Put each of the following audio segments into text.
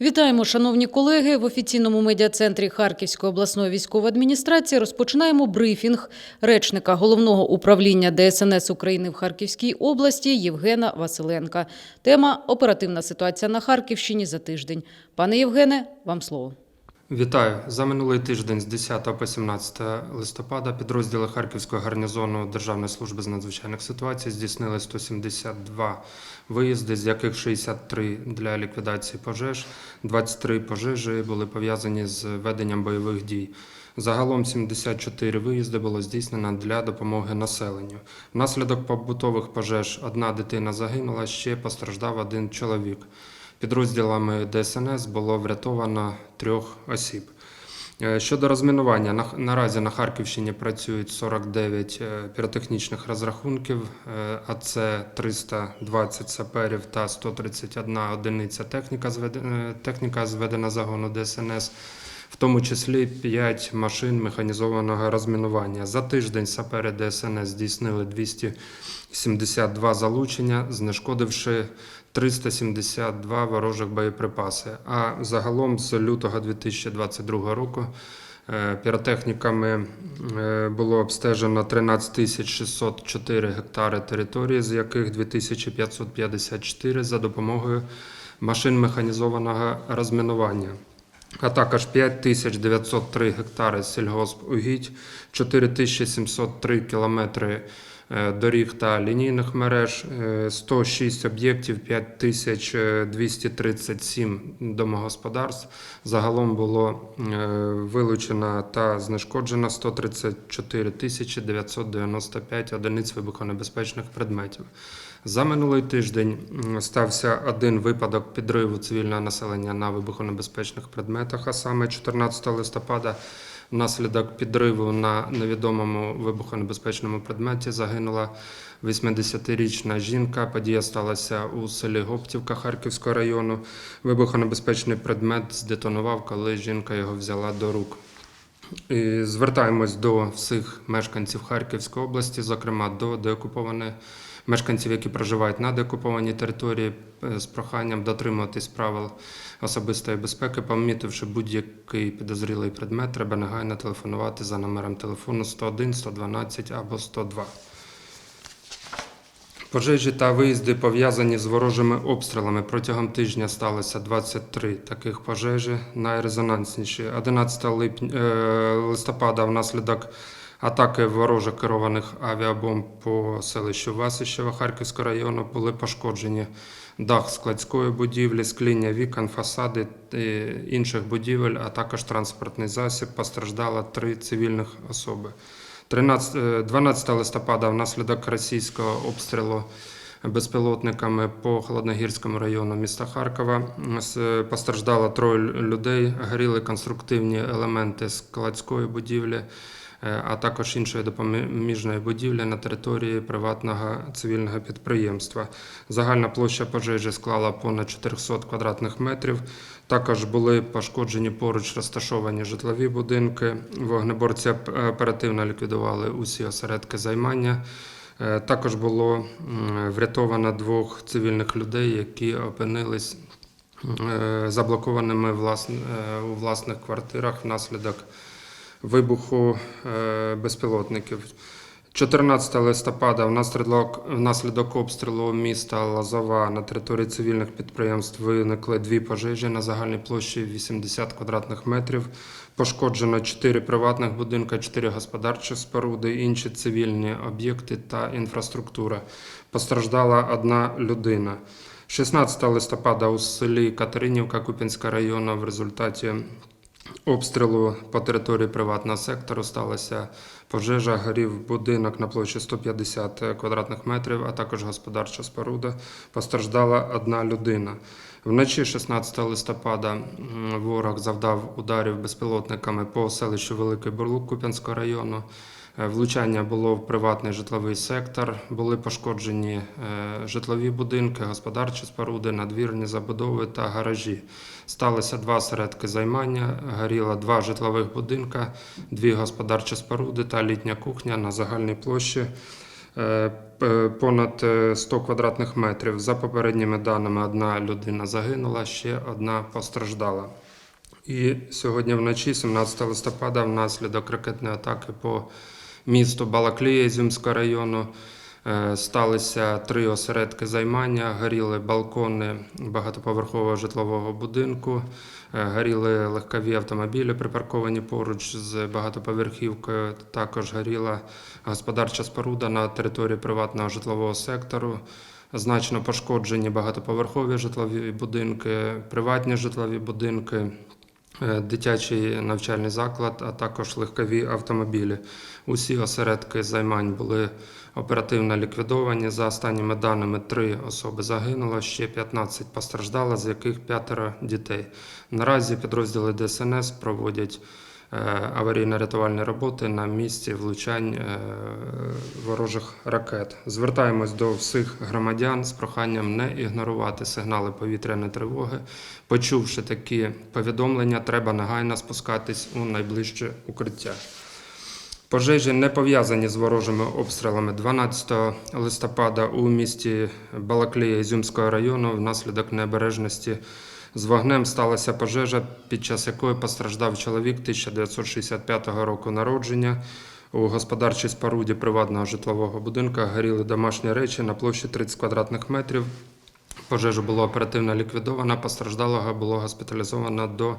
Вітаємо, шановні колеги. В офіційному медіа-центрі Харківської обласної військової адміністрації розпочинаємо брифінг речника головного управління ДСНС України в Харківській області Євгена Василенка. Тема оперативна ситуація на Харківщині за тиждень. Пане Євгене, вам слово. Вітаю за минулий тиждень з 10 по 17 листопада підрозділи Харківського гарнізону Державної служби з надзвичайних ситуацій здійснили 172 виїзди, з яких 63 для ліквідації пожеж, 23 пожежі були пов'язані з веденням бойових дій. Загалом 74 виїзди було здійснено для допомоги населенню. Внаслідок побутових пожеж одна дитина загинула, ще постраждав один чоловік. Підрозділами ДСНС було врятовано трьох осіб. Е, Щодо розмінування, на- наразі на Харківщині працюють 49 е, піротехнічних розрахунків, е, а це 320 саперів та 131 одиниця техніка, зведе- техніка зведена загону ДСНС, тому числі 5 машин механізованого розмінування. За тиждень сапери ДСНС здійснили 272 залучення, знешкодивши 372 ворожих боєприпаси. А загалом з лютого 2022 року е, піротехніками е, було обстежено 13 604 гектари території, з яких 2554 за допомогою машин механізованого розмінування. А також 5903 гектари сільгоспугідь, 4703 кілометри доріг та лінійних мереж, е, 106 об'єктів, 5237 домогосподарств. Загалом було е, вилучено та знешкоджено 134 тисячі 995 одиниць вибухонебезпечних предметів. За минулий тиждень стався один випадок підриву цивільного населення на вибухонебезпечних предметах, а саме 14 листопада внаслідок підриву на невідомому вибухонебезпечному предметі загинула 80-річна жінка. Подія сталася у селі Гоптівка Харківського району. Вибухонебезпечний предмет здетонував, коли жінка його взяла до рук. І звертаємось до всіх мешканців Харківської області, зокрема до деокупованих мешканців, які проживають на деокупованій території, е, з проханням дотримуватись правил особистої безпеки, помітивши будь-який підозрілий предмет, треба негайно телефонувати за номером телефону 101, 112 або 102. Пожежі та виїзди пов'язані з ворожими обстрілами. Протягом тижня сталося 23 таких пожежі. Найрезонансніші 11 липня, е, листопада внаслідок атаки ворожих керованих авіабомб по селищу Васищева Харківського району були пошкоджені дах складської будівлі, скління вікон, фасади е, інших будівель, а також транспортний засіб. Постраждало три цивільних особи. 13, е, 12 листопада внаслідок російського обстрілу безпілотниками по Холодногірському району міста Харкова с- постраждало троє людей, горіли конструктивні елементи складської будівлі, е, а також іншої допоміжної будівлі на території приватного цивільного підприємства. Загальна площа пожежі склала понад 400 квадратних метрів. Також були пошкоджені поруч розташовані житлові будинки. Вогнеборці оперативно ліквідували усі осередки займання. Е, Також було врятовано двох цивільних людей, які опинились е, заблокованими е, у власних квартирах внаслідок вибуху е, безпілотників. 14 листопада внаслідок, обстрілу міста Лазова на території цивільних підприємств виникли дві пожежі на загальній площі 80 квадратних метрів. Пошкоджено 4 приватних будинка, 4 господарчі споруди, інші цивільні об'єкти та інфраструктура. Постраждала одна людина. 16 листопада у селі Катеринівка Купінського району в результаті обстрілу по території приватного сектору сталася пожежа, горів будинок на площі 150 квадратних метрів, а також господарча споруда. Постраждала одна людина. Вночі 16 листопада ворог завдав ударів безпілотниками по селищу Великий Бурлук Куп'янського району. Е, Влучання було в приватний житловий сектор, були пошкоджені е, житлові будинки, господарчі споруди, надвірні забудови та гаражі. Сталося два осередки займання, горіло два житлових будинка, дві господарчі споруди та літня кухня на загальній площі е, понад е, 100 квадратних метрів. За попередніми даними, одна людина загинула, ще одна постраждала. І сьогодні вночі, 17 листопада, внаслідок ракетної атаки по місту Балаклія Ізюмського району е, сталися три осередки займання. Горіли балкони багатоповерхового житлового будинку, е, горіли легкові автомобілі, припарковані поруч з багатоповерхівкою. Також горіла господарча споруда на території приватного житлового сектору. Значно пошкоджені багатоповерхові житлові будинки, приватні житлові будинки, дитячий навчальний заклад, а також легкові автомобілі. Усі осередки займань були оперативно ліквідовані. За останніми даними, три особи загинуло, ще 15 постраждало, з яких п'ятеро дітей. Наразі підрозділи ДСНС проводять е, аварійно-рятувальні роботи на місці влучань е, ворожих ракет. Звертаємось до всіх громадян з проханням не ігнорувати сигнали повітряної тривоги. Почувши такі повідомлення, треба негайно спускатись у найближче укриття. Пожежі не пов'язані з ворожими обстрілами. 12 листопада у місті Балаклія Ізюмського району внаслідок необережності з вогнем сталася пожежа, під час якої постраждав чоловік 1965 року народження. У господарчій споруді приватного житлового будинку горіли домашні речі на площі 30 квадратних метрів. Пожежа була оперативно ліквідована, постраждалого було госпіталізовано до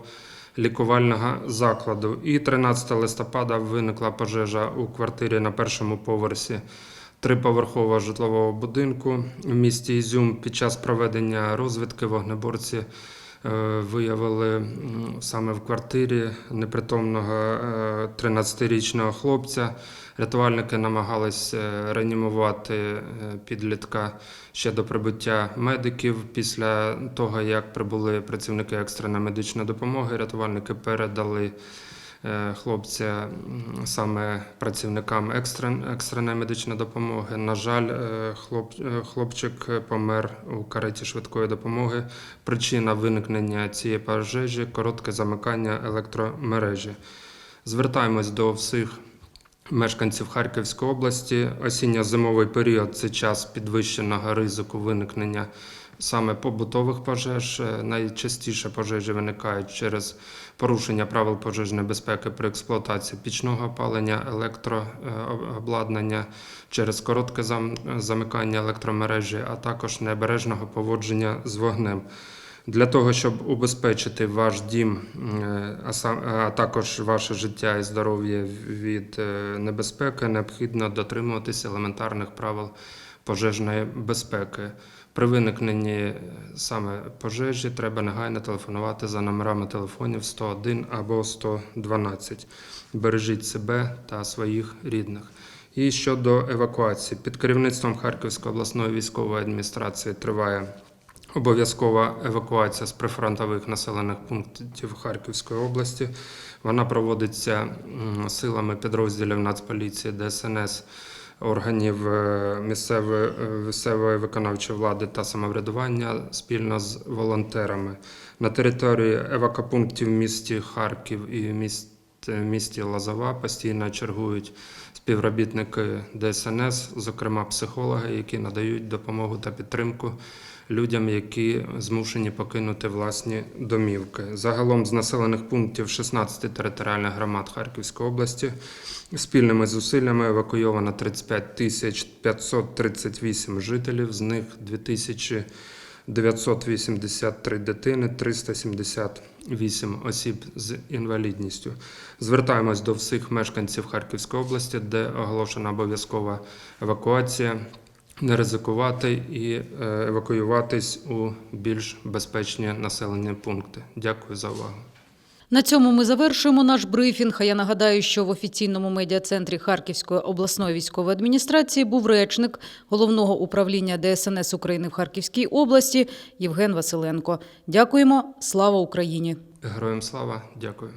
лікувального закладу. І 13 листопада виникла пожежа у квартирі на першому поверсі триповерхового житлового будинку в місті Ізюм. Під час проведення розвідки вогнеборці виявили саме в квартирі непритомного е, 13-річного хлопця. Рятувальники намагались е, реанімувати е, підлітка ще до прибуття медиків. Після того, як прибули працівники екстреної медичної допомоги, рятувальники передали е, хлопця саме працівникам екстрен- екстреної медичної допомоги. На жаль, е, е, хлопчик помер у кареті швидкої допомоги. Причина виникнення цієї пожежі коротке замикання електромережі. Звертаємось до всіх мешканців Харківської області. Осінньо-зимовий період це час підвищеного ризику виникнення саме побутових пожеж. Е, Найчастіше пожежі виникають через порушення правил пожежної безпеки при експлуатації пічного опалення, електрообладнання, через коротке зам- замикання електромережі, а також необережного поводження з вогнем. Для того, щоб убезпечити ваш дім, е, а також ваше життя і здоров'я від е, небезпеки, необхідно дотримуватися елементарних правил пожежної безпеки. При виникненні е, саме пожежі треба негайно телефонувати за номерами телефонів 101 або 112. Бережіть себе та своїх рідних. І щодо евакуації, під керівництвом Харківської обласної військової адміністрації триває Обов'язкова евакуація з прифронтових населених пунктів Харківської області. Вона проводиться силами підрозділів Нацполіції, ДСНС, органів е, місцевої, е, місцевої виконавчої влади та самоврядування спільно з волонтерами. На території евакопунктів в місті Харків і міст, місті Лазова постійно чергують співробітники ДСНС, зокрема психологи, які надають допомогу та підтримку людям, які змушені покинути власні домівки. Загалом з населених пунктів 16 територіальних громад Харківської області спільними зусиллями евакуйовано 35 тисяч 538 жителів, з них 2000 983 дитини, 378 осіб з інвалідністю. Звертаємось до всіх мешканців Харківської області, де оголошена обов'язкова евакуація. Не ризикувати і е, евакуюватись у більш безпечні населені пункти. Дякую за увагу. На цьому ми завершуємо наш брифінг. А я нагадаю, що в офіційному медіа-центрі Харківської обласної військової адміністрації був речник головного управління ДСНС України в Харківській області Євген Василенко. Дякуємо. Слава Україні! Героям слава, дякую.